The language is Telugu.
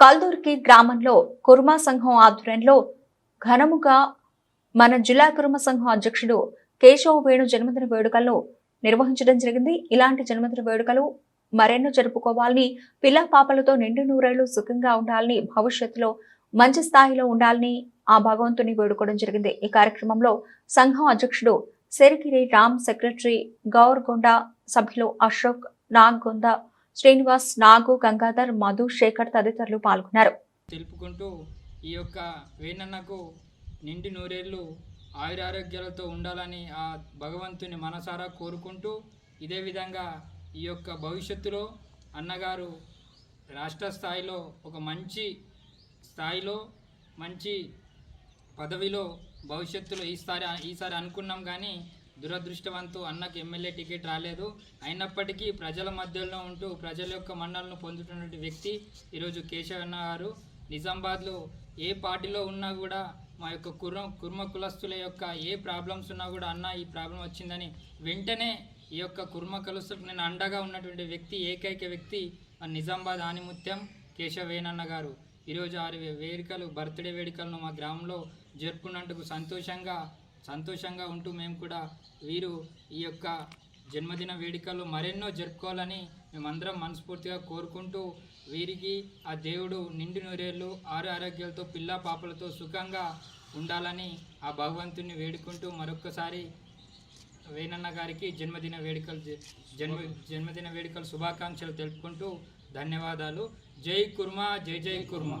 కల్దూర్కి గ్రామంలో కుర్మా సంఘం ఆధ్వర్యంలో ఘనముగా మన జిల్లా కుర్మ సంఘం అధ్యక్షుడు కేశవ వేణు జన్మదిన వేడుకలను నిర్వహించడం జరిగింది. ఇలాంటి జన్మదిన వేడుకలు మరెన్నో జరుపుకోవాలని పిల్ల పాపలతో నిండు నూరేళ్ళు సుఖంగా ఉండాలని భవిష్యత్తులో మంచి స్థాయిలో ఉండాలని ఆ భగవంతుని వేడుకోవడం జరిగింది. ఈ కార్యక్రమంలో సంఘం అధ్యక్షుడు సెరికిరి రామ్ సెక్రటరీ గౌర్గొండ సభ్యులు అశోక్ నాగ్గొంద శ్రీనివాస్ నాగు గంగాధర్ మధు శేఖర్ తదితరులు పాల్గొన్నారు. తెలుపుకుంటూ ఈ యొక్క వేణన్నకు నిండి నూరేళ్ళు ఆయురారోగ్యాలతో ఉండాలని ఆ భగవంతుని మనసారా కోరుకుంటూ ఇదే విధంగా ఈ యొక్క భవిష్యత్తులో అన్నగారు రాష్ట్ర స్థాయిలో ఒక మంచి స్థాయిలో మంచి పదవిలో భవిష్యత్తులో ఈసారి ఈసారి అనుకున్నాం కానీ దురదృష్టవంతు అన్నకు ఎమ్మెల్యే టికెట్ రాలేదు. అయినప్పటికీ ప్రజల మధ్యలో ఉంటూ ప్రజల యొక్క మన్నలను పొందుతున్నటువంటి వ్యక్తి ఈరోజు కేశవన్న గారు. నిజామాబాద్లో ఏ పార్టీలో ఉన్నా కూడా మా యొక్క కుర్మ కుర్మ కులస్తుల యొక్క ఏ ప్రాబ్లమ్స్ ఉన్నా కూడా అన్న ఈ ప్రాబ్లం వచ్చిందని వెంటనే ఈ యొక్క కుర్మ కులస్తులకు నేను అండగా ఉన్నటువంటి వ్యక్తి ఏకైక వ్యక్తి నిజామాబాద్ ఆనిముత్యం కేశవేనన్న గారు. ఈరోజు ఆరు వేడుకలు బర్త్డే వేడుకలను మా గ్రామంలో జరుపుకున్నందుకు సంతోషంగా సంతోషంగా ఉంటూ మేము కూడా వీరు ఈ యొక్క జన్మదిన వేడుకలు మరెన్నో జరుపుకోవాలని మేమందరం మనస్ఫూర్తిగా కోరుకుంటూ వీరికి ఆ దేవుడు నిండు నూరేళ్ళు ఆరు ఆరోగ్యాలతో పిల్ల పాపలతో సుఖంగా ఉండాలని ఆ భగవంతుని వేడుకుంటూ మరొక్కసారి వేణన్న గారికి జన్మదిన వేడుకలు జన్మ జన్మదిన వేడుకలు శుభాకాంక్షలు తెలుపుకుంటూ ధన్యవాదాలు. జై కుర్మా జై జై కుర్మా.